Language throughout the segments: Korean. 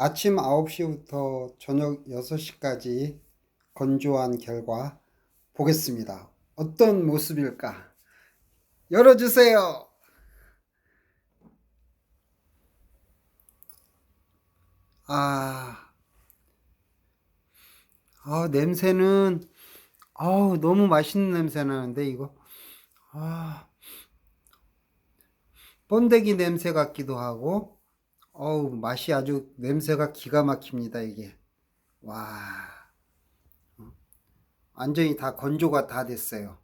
아침 9시부터 저녁 6시까지 건조한 결과 보겠습니다. 어떤 모습일까? 열어주세요. 아, 아 냄새는 아우 너무 맛있는 냄새 나는데 이거 아 번데기 냄새 같기도 하고 어우 맛이 아주 냄새가 기가 막힙니다 이게. 와. 완전히 다 건조가 다 됐어요.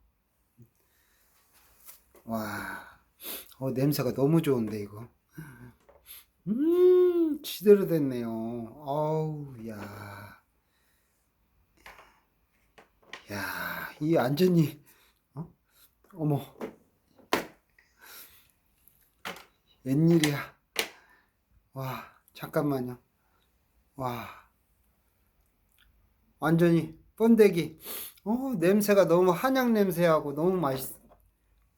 와. 어, 냄새가 너무 좋은데 이거. 음 지대로 됐네요. 어우 야. 야, 이 완전히 어? 어머. 웬일이야 와 잠깐만요. 와. 완전히 번데기. 어 냄새가 너무 한약 냄새하고 너무 맛있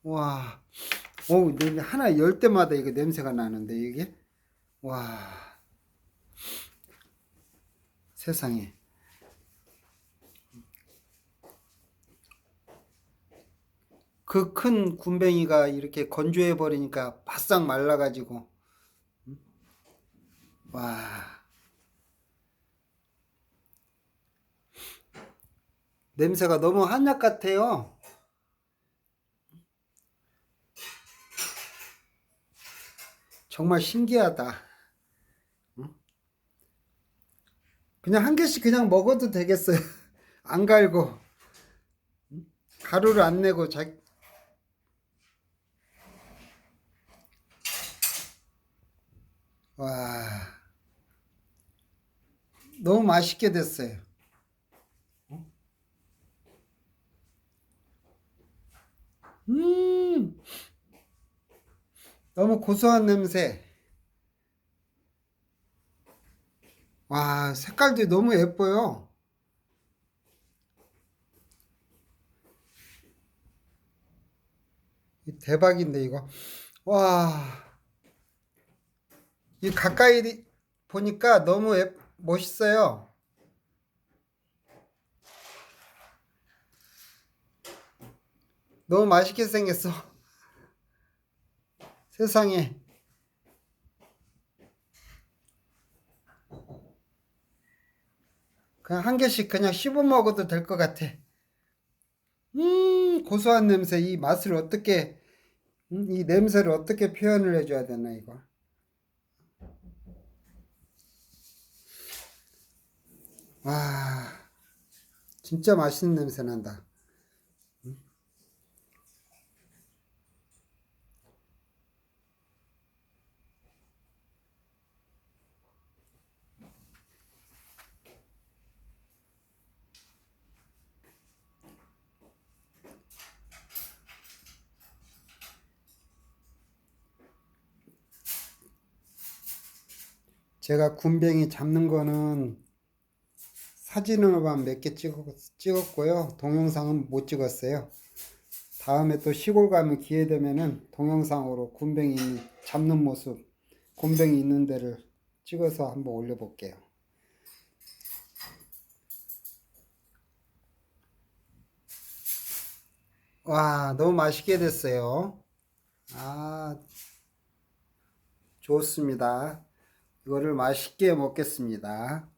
와. 오, 냄새 하나 열 때마다 이거 냄새가 나는데 이게? 와. 세상에. 그 큰 군뱅이가 이렇게 건조해 버리니까 바싹 말라 가지고 와 냄새가 너무 한약 같아요. 정말 신기하다. 응? 그냥 한 개씩 그냥 먹어도 되겠어요. 안 갈고 응? 가루를 안 내고 자, 와, 너무 맛있게 됐어요. 음, 너무 고소한 냄새. 와, 색깔도 너무 예뻐요. 이 대박인데, 이거. 와, 이 가까이 보니까 너무 예, 멋있어요. 너무 맛있게 생겼어. 세상에. 그냥 한 개씩 그냥 씹어 먹어도 될 것 같아. 음, 고소한 냄새. 이 맛을 어떻게, 음, 이 냄새를 어떻게 표현을 해줘야 되나, 이거. 와, 진짜 맛있는 냄새 난다. 제가 군뱅이 잡는 거는 사진으로만 몇 개 찍었고요. 동영상은 못 찍었어요. 다음에 또 시골 가면 기회 되면은 동영상으로 군뱅이 잡는 모습, 곤뱅이 있는 데를 찍어서 한번 올려볼게요. 와, 너무 맛있게 됐어요. 아, 좋습니다. 이거를 맛있게 먹겠습니다.